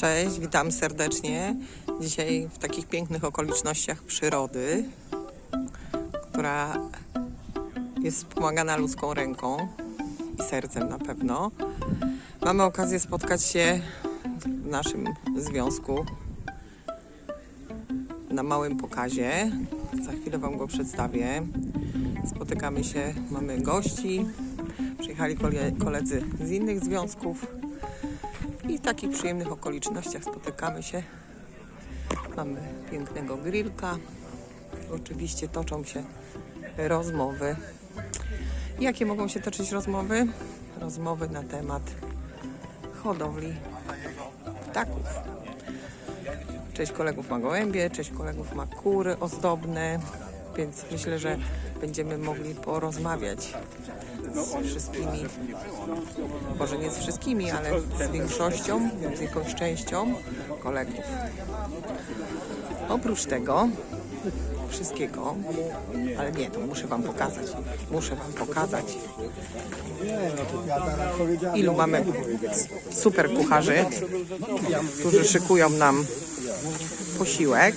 Cześć, witam serdecznie. Dzisiaj w takich pięknych okolicznościach przyrody, która jest wspomagana ludzką ręką i sercem na pewno. Mamy okazję spotkać się w naszym związku na małym pokazie. Za chwilę Wam go przedstawię. Spotykamy się, mamy gości. Przyjechali kole- koledzy z innych związków. I w takich przyjemnych okolicznościach spotykamy się. Mamy pięknego grillka. Oczywiście toczą się rozmowy. Jakie mogą się toczyć rozmowy? Rozmowy na temat hodowli ptaków. Część kolegów ma gołębie, część kolegów ma kury ozdobne, więc myślę, że będziemy mogli porozmawiać z wszystkimi może nie z wszystkimi, ale z większością, z jakąś częścią kolegów. Oprócz tego wszystkiego, ale nie, to muszę Wam pokazać. Muszę Wam pokazać, ilu mamy super kucharzy, którzy szykują nam posiłek.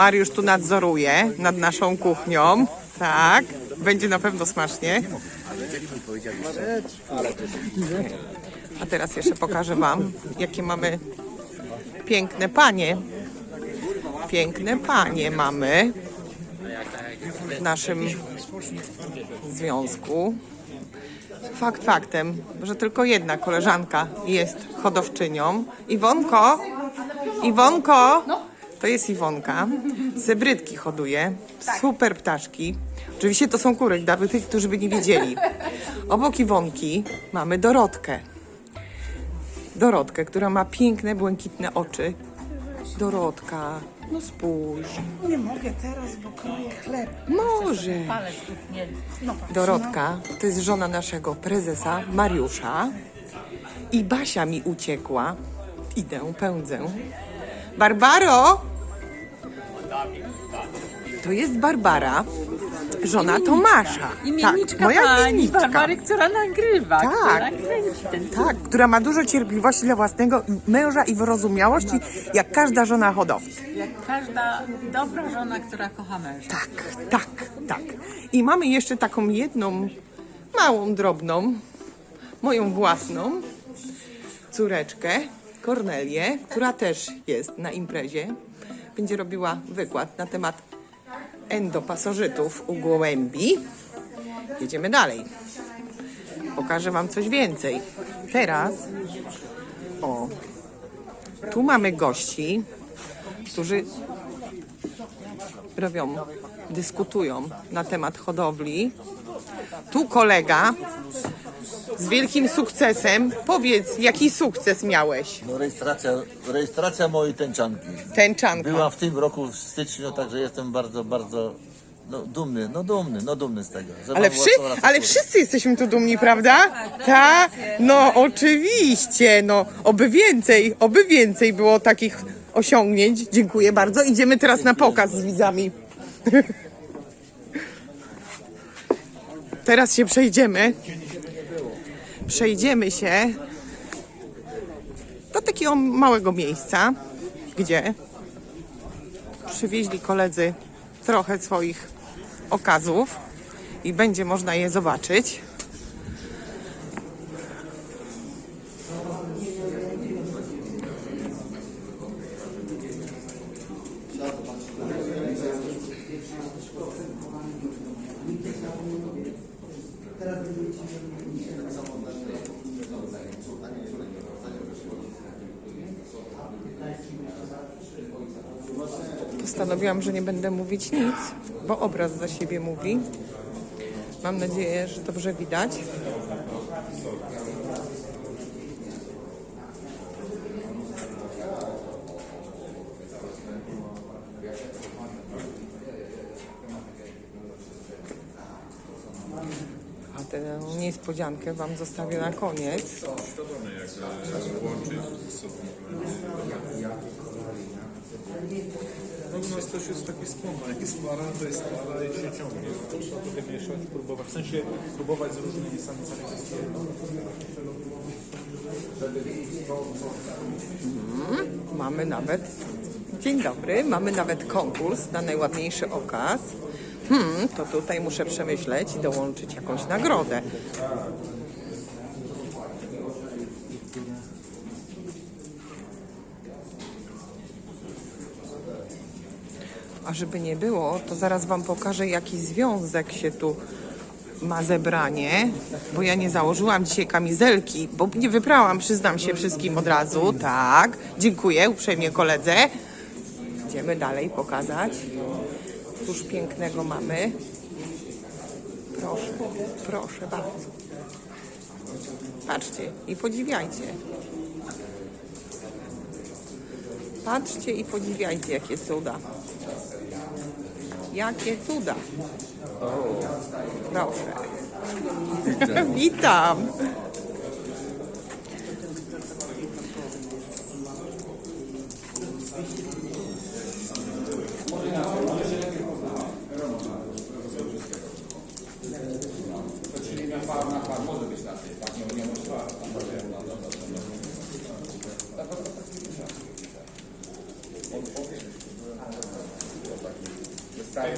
Mariusz tu nadzoruje nad naszą kuchnią. Tak, będzie na pewno smacznie. A teraz jeszcze pokażę Wam, jakie mamy piękne panie. Piękne panie mamy w naszym związku. Fakt faktem, że tylko jedna koleżanka jest hodowczynią. Iwonko, Iwonko, to jest Iwonka. Zebrydki hoduje. Super ptaszki. Oczywiście to są kury, dla tych, którzy by nie wiedzieli. Obok Iwonki mamy Dorotkę. Dorotkę, która ma piękne, błękitne oczy. Dorotka, no spójrz. Nie mogę teraz, bo kroję chleb. Może. Palec. No patrz, Dorotka to jest żona naszego prezesa Mariusza. I Basia mi uciekła. Idę, pędzę. Barbaro! To jest Barbara, żona Tomasza. Imienniczka tak, moja pani imienniczka. Barbary, która nagrywa, Tak. która kręci ten Tak, która ma dużo cierpliwości dla własnego męża i wyrozumiałości, jak każda żona hodowcy. Jak każda dobra żona, która kocha męża. Tak, tak, tak. I mamy jeszcze taką jedną małą, drobną, moją własną córeczkę, Kornelię, która też jest na imprezie. Będzie robiła wykład na temat endopasożytów u gołębi. Jedziemy dalej. Pokażę Wam coś więcej. Teraz, o, tu mamy gości, którzy robią, dyskutują na temat hodowli. Tu kolega z wielkim sukcesem. Powiedz, jaki sukces miałeś? No rejestracja, rejestracja mojej tęczanki. Tęczanka. Była w tym roku w styczniu, także jestem bardzo, bardzo no, dumny, no dumny, no dumny z tego. że Ale, mam wszy, własną rasę ale wszyscy jesteśmy tu dumni, prawda? Tak? No oczywiście, no oby więcej, oby więcej było takich osiągnięć. Dziękuję bardzo. Idziemy teraz na pokaz z widzami. Teraz się przejdziemy. Przejdziemy się do takiego małego miejsca, gdzie przywieźli koledzy trochę swoich okazów i będzie można je zobaczyć. Postanowiłam, że nie będę mówić nic, bo obraz za siebie mówi. Mam nadzieję, że dobrze widać. A tę niespodziankę Wam zostawię na koniec. No u nas też jest taki skłon, jak jest para, to jest para i się ciągnie. To trzeba trochę mieszać, próbować, w sensie próbować z różnymi samcami. Mm, mamy nawet, dzień dobry, mamy nawet konkurs na najładniejszy okaz. Hmm, to tutaj muszę przemyśleć i dołączyć jakąś nagrodę. A żeby nie było, to zaraz Wam pokażę, jaki związek się tu ma zebranie, bo ja nie założyłam dzisiaj kamizelki, bo nie wybrałam, przyznam się wszystkim od razu. Tak, dziękuję uprzejmie koledze. Idziemy dalej pokazać. Cóż pięknego mamy. Proszę, proszę bardzo. Patrzcie i podziwiajcie. Patrzcie i podziwiajcie, jakie cuda. Jakie cuda. Proszę. Witam. I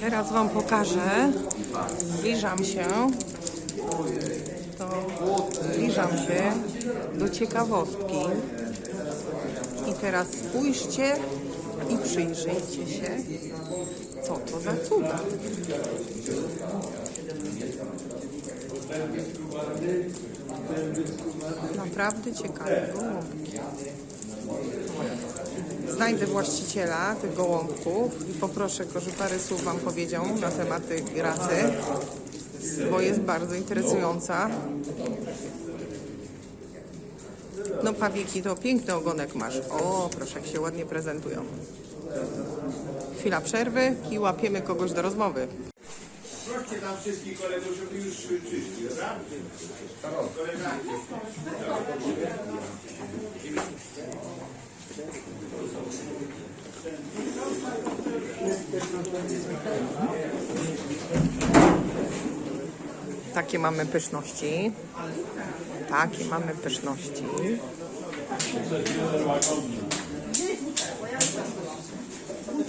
teraz Wam pokażę. Zbliżam się. To zbliżam się do ciekawostki. I teraz spójrzcie i przyjrzyjcie się, co to za cuda. Naprawdę ciekawe gołąbki. Znajdę właściciela tych gołąbków i poproszę go, żeby parę słów Wam powiedział na temat tej racy, bo jest bardzo interesująca. No pawieki to piękny ogonek masz. O, proszę, jak się ładnie prezentują. Chwila przerwy i łapiemy kogoś do rozmowy. Proście tam wszystkich kolegów, żeby już dobra? Takie mamy pyszności. Takie mamy pyszności.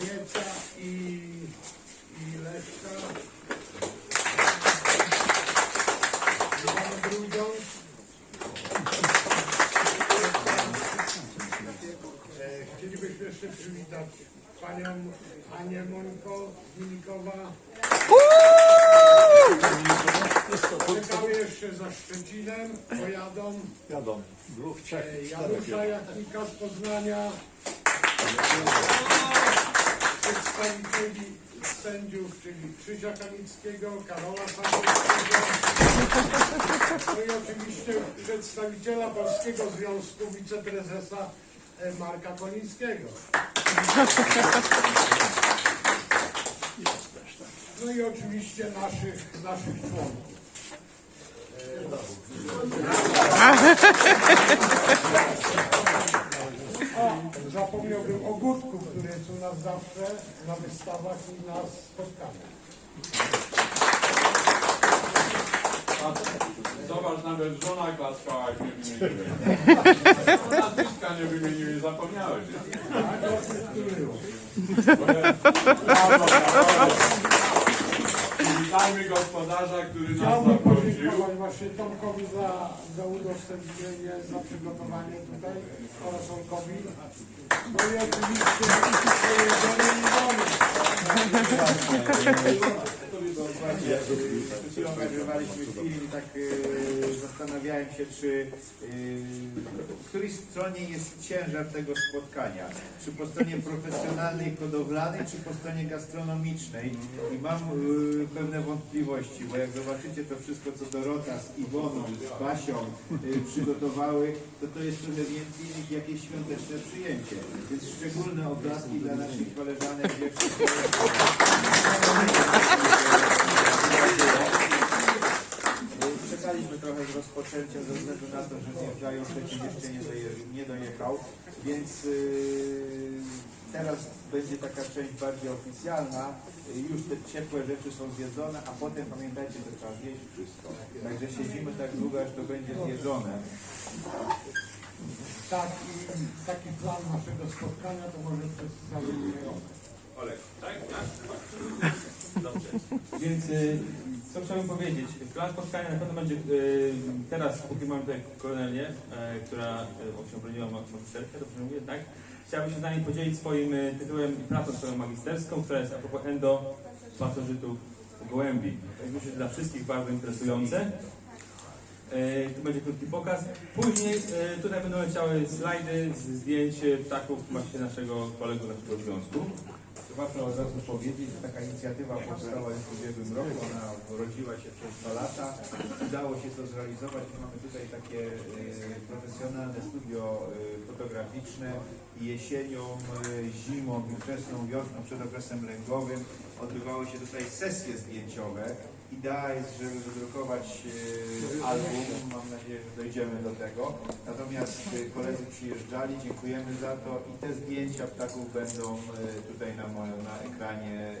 Mieca i, i Leszka. Mamy drugą. E, Chcielibyśmy jeszcze przywitać panią Anię Mońko z Milikowa. Czekamy jeszcze za Szczecinem, pojadą. Jadą. Dwóch, trzech, E, czterech. Janusza Jachnika z Poznania. Przedstawicieli sędziów, czyli Krzysia Kanickiego, Karola Sandyckiego. No i oczywiście przedstawiciela Polskiego Związku Wiceprezesa e, Marka Konińskiego. No i oczywiście naszych, naszych członków. Zapomniałbym o Gutku, który jest u nas zawsze na wystawach i na spotkaniach. Zobacz nawet, żona klaskała, jak mnie wymieniłem. Nazwiska nie wymieniłem, zapomniałeś. Witajmy gospodarza, który nas Chciałbym zaprosił. podziękować właśnie Tomkowi za, za udostępnienie, za przygotowanie tutaj oraz Olkowi. No i oczywiście jedzenie i chwilą nagrywaliśmy film i tak e, zastanawiałem się, czy e, w której stronie jest ciężar tego spotkania. Czy po stronie profesjonalnej, hodowlanej, czy po stronie gastronomicznej. I mam e, pewne wątpliwości, bo jak zobaczycie to wszystko, co Dorota z Iwoną, z Basią e, przygotowały, to to jest trochę więcej niż jakieś świąteczne przyjęcie. Więc szczególne oklaski dla naszych koleżanek, dziewczyn, Rozpoczęciem ze względu na to, że zjeżdżają Szczecin jeszcze nie, doje, nie dojechał, więc yy, teraz będzie taka część bardziej oficjalna. Już te ciepłe rzeczy są zjedzone, a potem pamiętajcie, że trzeba zjeść wszystko. Także siedzimy tak długo, aż to będzie zjedzone. Taki, taki plan naszego spotkania to może przedstawimy Olek, tak? tak? Więc y, co chciałbym powiedzieć? Plan spotkania na pewno będzie y, teraz, póki mam tutaj kolonelię, y, która y, się obroniła ma- magisterkę, dobrze mówię, tak? Chciałbym się z nami podzielić swoim y, tytułem i pracą swoją magisterską, która jest a propos endopasożytów gołębi. To jest myślę, że dla wszystkich bardzo interesujące. E, Tu będzie krótki pokaz. Później e, tutaj będą leciały slajdy z zdjęć e, ptaków właśnie naszego kolegu, naszego związku. Warto od razu powiedzieć, że taka inicjatywa powstała już w ubiegłym roku, ona urodziła się przez dwa lata. Udało się to zrealizować. Mamy tutaj takie e, profesjonalne studio e, fotograficzne i jesienią, e, zimą, i wczesną wiosną, przed okresem lęgowym odbywały się tutaj sesje zdjęciowe. Idea jest, żeby wydrukować e, album, mam nadzieję, że dojdziemy do tego. Natomiast e, koledzy przyjeżdżali, dziękujemy za to i te zdjęcia ptaków będą e, tutaj na, moim, na ekranie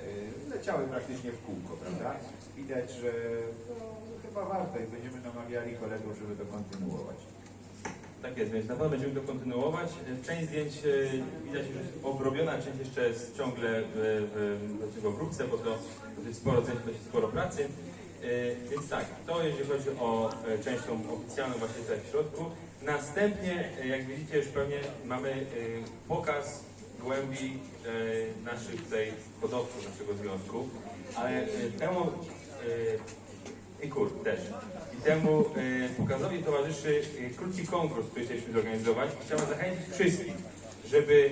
leciały praktycznie w kółko, prawda? Widać, że no, chyba warto i będziemy namawiali kolegów, żeby to kontynuować. Tak jest, więc na pewno będziemy to kontynuować. Część zdjęć e, widać już obrobiona, część jeszcze jest ciągle w, w, w, obróbce, bo to dosyć sporo zdjęć, dosyć sporo pracy. E, Więc tak, to jeśli chodzi o e, część tą oficjalną właśnie tutaj w środku. Następnie, jak widzicie już pewnie, mamy pokaz głębi naszych tutaj hodowców naszego związku, ale temu i kur też. I temu e, pokazowi towarzyszy e, krótki konkurs, który chcieliśmy zorganizować. Chciałem zachęcić wszystkich, żeby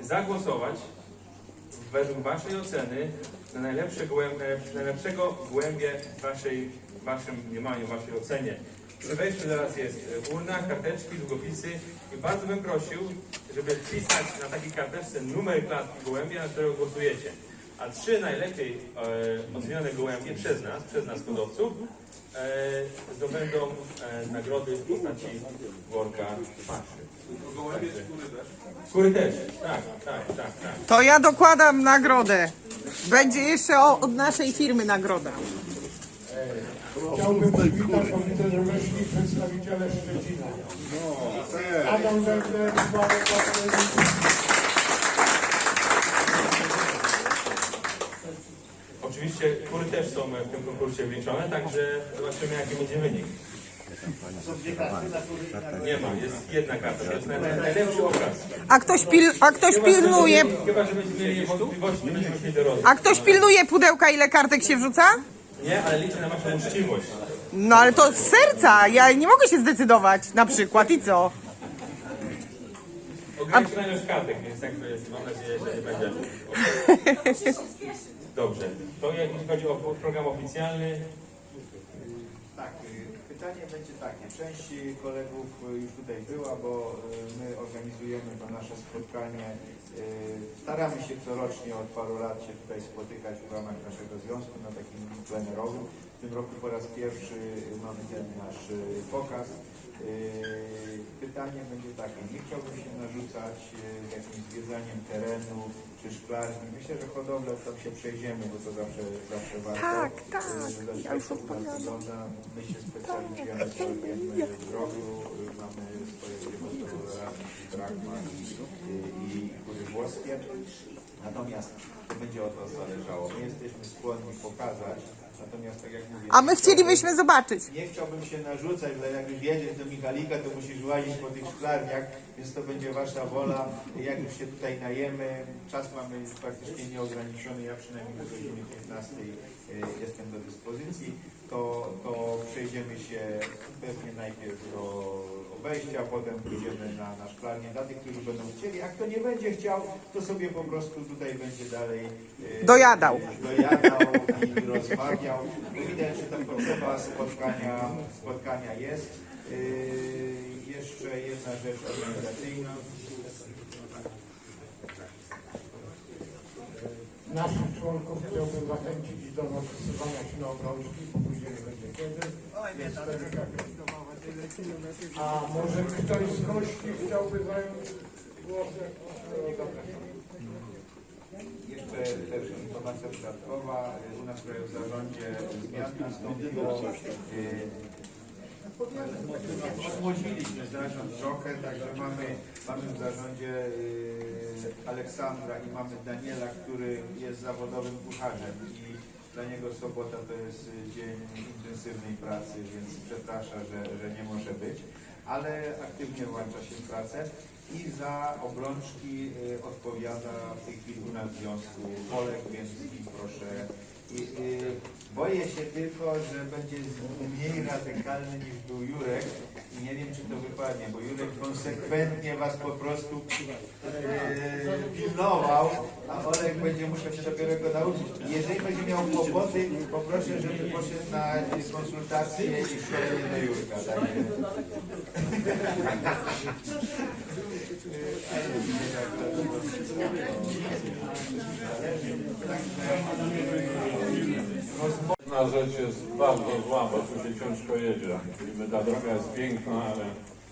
e, zagłosować według Waszej oceny na najlepsze gołębie, najlepszego głębie waszej, Waszym mniemaniu, Waszej ocenie. Przy wejściu teraz jest urna, karteczki, długopisy i bardzo bym prosił, żeby wpisać na takiej karteczce numer klatki gołębia, na którego głosujecie. A trzy najlepiej e, ocenione gołębie przez nas, przez nas hodowców, e, zdobędą e, nagrody w postaci worka paszy. Gołębie skóry też. Kury też, tak, tak, tak, tak. To ja dokładam nagrodę. Będzie jeszcze o, od naszej firmy nagroda. Chciałbym przywitać, bo widzę, że weszli przedstawiciele Szczecina. Adam Węgler, Sławek Bartolewicz. Oczywiście kury też są w tym konkursie wliczone, także zobaczymy jaki będzie wynik. Nie ma, jest jedna karta, to jest naj- najlepszy obraz. A ktoś, pil, a ktoś pilnuje, Chyba, że będziemy mieli wątpliwości, będziemy mieli do rozmowy. a ktoś pilnuje pudełka, ile kartek się wrzuca? Nie, ale liczę na waszą uczciwość. No ale to z serca, ja nie mogę się zdecydować na przykład i co? Ograniczona ilość kartek, więc jak to jest, mam nadzieję, że nie będzie. Dobrze, to jeśli chodzi o program oficjalny, Tak, y, pytanie będzie takie. Część kolegów już tutaj była, bo y, my organizujemy to nasze spotkanie. y, Staramy się corocznie od paru lat się tutaj spotykać w ramach naszego związku na takim plenerowym. W tym roku po raz pierwszy mamy ten nasz pokaz. Yy, Pytanie będzie takie, nie chciałbym się narzucać yy, jakimś zwiedzaniem terenu czy szklarni. Myślę, że hodowlę tam się przejdziemy, bo to zawsze, zawsze warto. Tak, tak, Yy, ja już zresztą u nas odpowiadam. wygląda, my się specjalizujemy w solgiemy w drobiu, yy, mamy swoje gospodarstwo dragma i, i, i kury włoskie. Natomiast to będzie od Was zależało. My jesteśmy skłonni pokazać, natomiast tak jak mówię... A my chcielibyśmy zobaczyć. nie chciałbym się narzucać, że jak już jedziesz do Michalika, to musisz łazić po tych szklarniach, więc to będzie Wasza wola. Jak już się tutaj najemy, czas mamy praktycznie nieograniczony, ja przynajmniej do godziny 15 y, jestem do dyspozycji, to, to przejdziemy się pewnie najpierw do obejścia, potem pójdziemy na, na szklarnię dla tych, którzy będą chcieli. A kto nie będzie chciał, to sobie po prostu tutaj będzie dalej y, Dojadał. dojadał i rozmawiał. Widać, że ta potrzeba spotkania, spotkania jest. Yy, jeszcze jedna rzecz organizacyjna. Naszych członków chciałbym zachęcić do zapisywania się na obrączki, bo później nie będzie kiedy. Jest tak. A może ktoś z gości chciałby zająć głos? Jeszcze też informacja dodatkowa. U nas w zarządzie zmian nastąpiło. Yy, Młodziliśmy zarząd trochę, także mamy, mamy w zarządzie yy, Aleksandra i mamy Daniela, który jest zawodowym kucharzem i dla niego sobota to jest y, dzień intensywnej pracy, więc przeprasza, że, że nie może być, ale aktywnie włącza się w pracę i za obrączki y, odpowiada w tej chwili u nas w związku Polek, więc proszę. I, y, boję się tylko, że będzie mniej radykalny niż był Jurek wypadnie, bo Jurek konsekwentnie was po prostu y, pilnował, a Olek będzie musiał się dopiero go nauczyć. Jeżeli będzie miał kłopoty, poproszę, żeby poszedł na konsultacje i szkolenie do Jurka. Tak? Jedna rzecz jest bardzo zła, bo tu się ciężko jedzie. Niby ta droga jest piękna, ale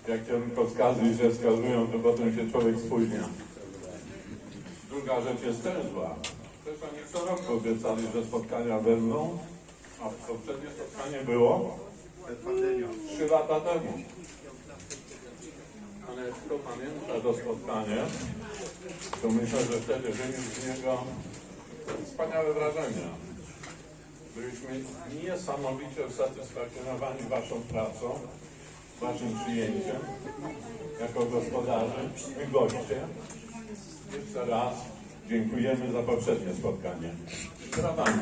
jak kierunkowskazy źle wskazują, to potem się człowiek spóźnia. Druga rzecz jest też zła. Też oni co roku obiecali, że spotkania będą, a poprzednie spotkanie było trzy lata temu. Ale kto pamięta to spotkanie, to myślę, że wtedy wyniósł z niego wspaniałe wrażenia. Byliśmy niesamowicie usatysfakcjonowani Waszą pracą, Waszym przyjęciem jako gospodarze i goście. Jeszcze raz dziękujemy za poprzednie spotkanie. Brawami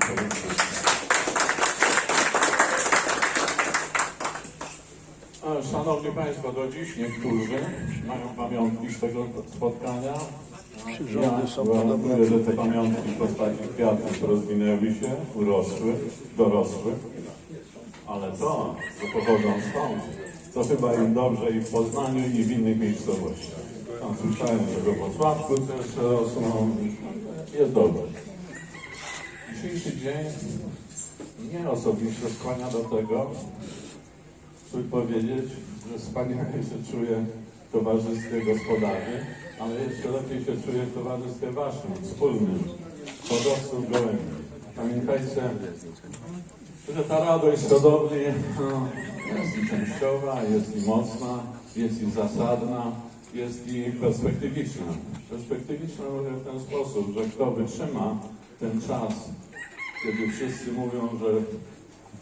Szanowni Państwo, do dziś niektórzy mają pamiątki z tego spotkania. Ja gwarantuję, że te pamiątki w postaci kwiatów rozwinęły się, urosły, dorosły. Ale to, że pochodzą stąd, to chyba im dobrze i w Poznaniu, i w innych miejscowościach. Tam słyszałem, że we Wrocławku też rosną. Jest dobrze. Dzisiejszy dzień mnie osobiście skłania do tego, chcę powiedzieć, że wspaniale się czuję w towarzystwie gospodarzy, ale jeszcze lepiej się czuję w towarzystwie waszym, wspólnym, hodowców gołębi. Pamiętajcie, że ta radość hodowli no, jest i częściowa, jest i mocna, jest i zasadna, jest i perspektywiczna. Perspektywiczna mówię w ten sposób, że kto wytrzyma ten czas, kiedy wszyscy mówią, że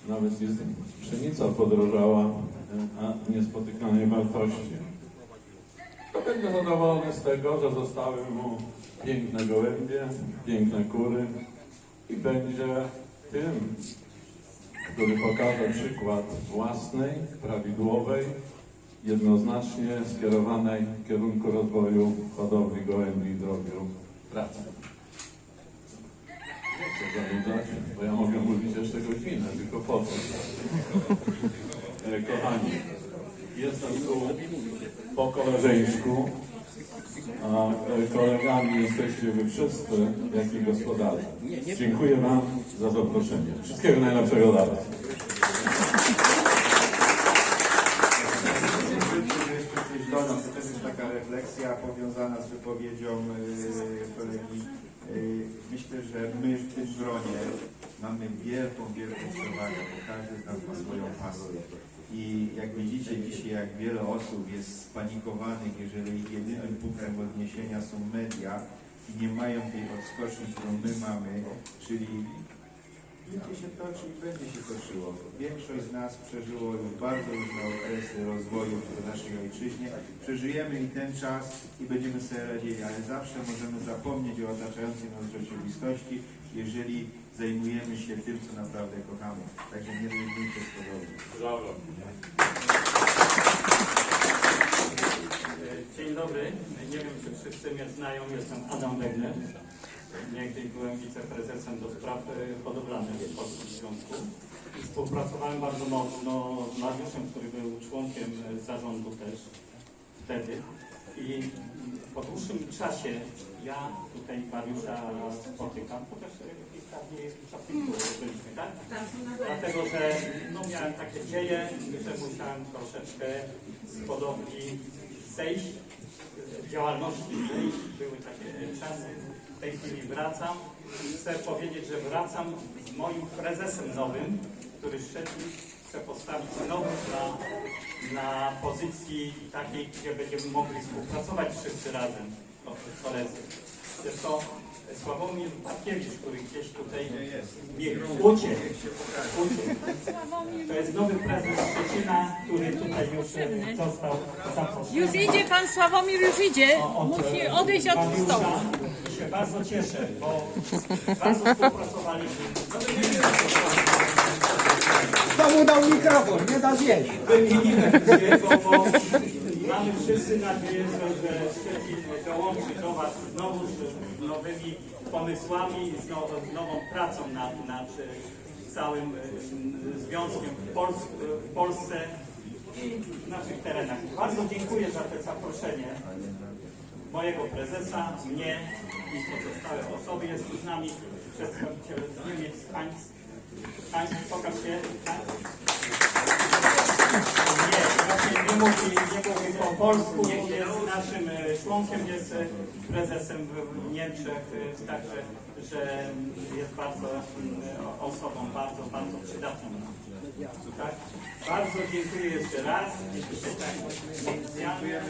nawet jest pszenica podrożała, a niespotykanej wartości. To będzie zadowolony z tego, że zostały mu piękne gołębie, piękne kury i będzie tym, który pokaże przykład własnej, prawidłowej, jednoznacznie skierowanej w kierunku rozwoju hodowli gołębi i drobiu pracy. Nie chcę zanudzać, bo ja mogę mówić jeszcze godzinę, tylko po co? E, Kochani, jestem tu po koleżeńsku, a e, kolegami jesteście wy wszyscy, jak i gospodarze. Dziękuję Wam za zaproszenie. Wszystkiego najlepszego dla Was. do nas też jest taka refleksja powiązana z wypowiedzią e, kolegi. E, myślę, że my w tym gronie mamy wielką, wielką przewagę, bo każdy z nas ma swoją pasję. I jak widzicie dzisiaj, jak wiele osób jest spanikowanych, jeżeli jedynym punktem odniesienia są media i nie mają tej odskoczni, którą my mamy, czyli Życie się toczy i będzie się toczyło. Większość z nas przeżyło już bardzo różne okresy rozwoju w naszej ojczyźnie. Przeżyjemy i ten czas i będziemy sobie radzili, ale zawsze możemy zapomnieć o otaczającej nas rzeczywistości, jeżeli zajmujemy się tym, co naprawdę kochamy. Także nie rezygnujcie z powodu. Dzień dobry. Nie wiem, czy wszyscy mnie znają. Jestem Adam Wegner. Niegdyś byłem wiceprezesem do spraw e, hodowlanych w Polskim Związku. I współpracowałem bardzo mocno z Mariuszem, który był członkiem zarządu też wtedy. I po dłuższym czasie ja tutaj Mariusza spotykam, chociaż e, kilka dni Czapinku byliśmy, tak? Dlatego, że no, miałem takie dzieje, że musiałem troszeczkę z hodowli zejść, z działalności zejść. Były takie czasy. W tej chwili wracam. Chcę powiedzieć, że wracam z moim prezesem nowym, który Szczecin chce postawić znowu na, na pozycji takiej, gdzie będziemy mogli współpracować wszyscy razem, o, koledzy. Jest to Sławomir Barkiewicz, który gdzieś tutaj biegł. Uciekł. Uciekł. To jest nowy prezes Szczecina, który tutaj już e, został zaproszony. Już idzie pan Sławomir, już idzie. Musi odejść od Mariusza. stołu. Się bardzo cieszę, bo bardzo współpracowaliśmy. Znowu dał mikrofon, nie da zjeść. Się, mamy wszyscy nadzieję, że, Szczecin dołączy do Was znowu z nowymi pomysłami, z, z nową pracą nad, nad całym e, związkiem w, Pols w Polsce i w naszych terenach. Bardzo dziękuję za to zaproszenie mojego prezesa, mnie i pozostałe osoby. Jest tu z nami przedstawiciel z Niemiec, Heinz. Heinz, pokaż się. Nie, właśnie nie mówi, nie mówi po polsku, jest naszym e, członkiem, jest e, prezesem w Niemczech, e, także, że jest bardzo e, osobą bardzo, bardzo przydatną. Tak? Bardzo dziękuję jeszcze raz. Specjalnie.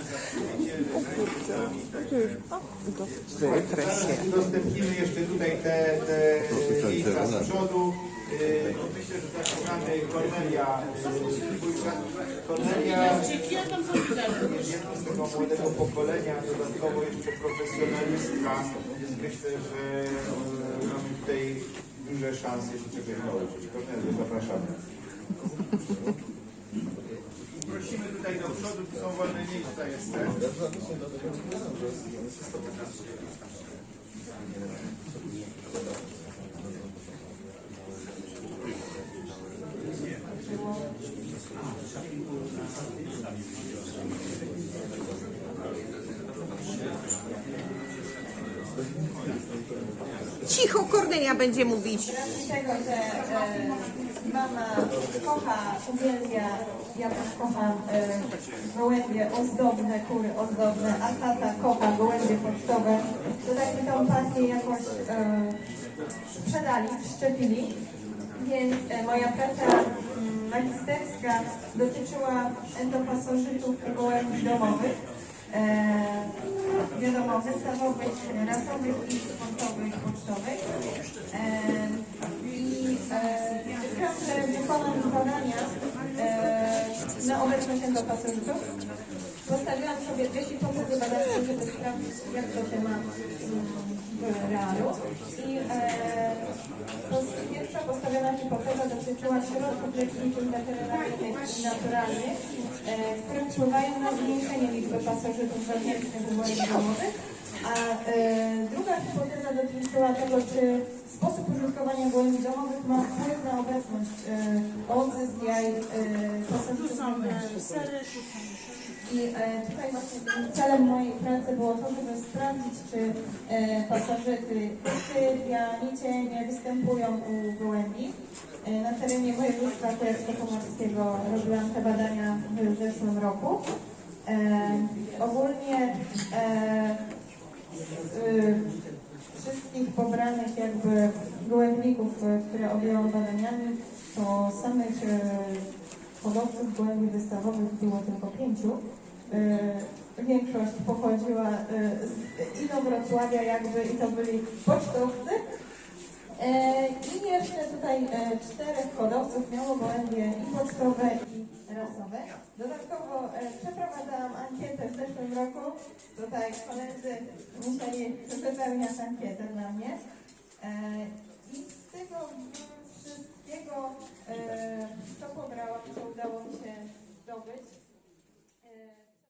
Wytrę się. Udostępnimy jeszcze tutaj te, te miejsca z przodu. Myślę, że zakochamy Kornelia. Kornelia jest jedną z tego młodego pokolenia, dodatkowo jeszcze profesjonalistka, więc myślę, że mamy tutaj duże szanse się czegoś nauczyć. Kornelia, zapraszamy. Prosimy tutaj do przodu, są wolne miejsca jeszcze. Cicho, Kornelia będzie mówić. racji tego, że e, mama kocha, uwielbia, ja też kocham e, gołębie ozdobne, kury ozdobne, a tata kocha gołębie pocztowe, to tak my tą pasję jakoś e, sprzedali, wszczepili. Więc e, moja praca mm, magisterska dotyczyła endopasożytów i gołębi domowych. E, wiadomo, wystawowych, rasowych i sportowych, pocztowych. E, I e, stwierdziłam, że wykonam badania e, na obecność endopasożytów. Postawiłam sobie dwie hipotezy badawcze, żeby sprawdzić, jak to się ma realu. I e, pierwsza postawiona hipoteza dotyczyła środków leczniczych weterynaryjnych i naturalnych, e, które wpływają na zmniejszenie liczby pasożytów wewnętrznych w gołębi domowych. A e, druga hipoteza dotyczyła tego, czy sposób użytkowania gołębi domowych ma wpływ na obecność e, odzysk jaj e, pasożytów wewnętrznych. I e, tutaj właśnie celem mojej pracy było to, żeby sprawdzić, czy e, pasożyty cypia, nicie nie występują u gołębi. E, na terenie województwa kujawsko-pomorskiego robiłam te badania w zeszłym roku. Ogólnie z wszystkich pobranych jakby gołębników, które objęłam badaniami, to samych hodowców gołębi wystawowych było tylko pięciu. E, większość pochodziła e, z, i Wrocławia jakby, i to byli pocztowcy. E, I jeszcze tutaj czterech hodowców miało gołębie i pocztowe, i rasowe. Dodatkowo przeprowadzałam ankietę w zeszłym roku. Tutaj koledzy musieli wypełniać ankietę dla mnie. I z tego wszystkiego, co pobrałam, co udało mi się zdobyć,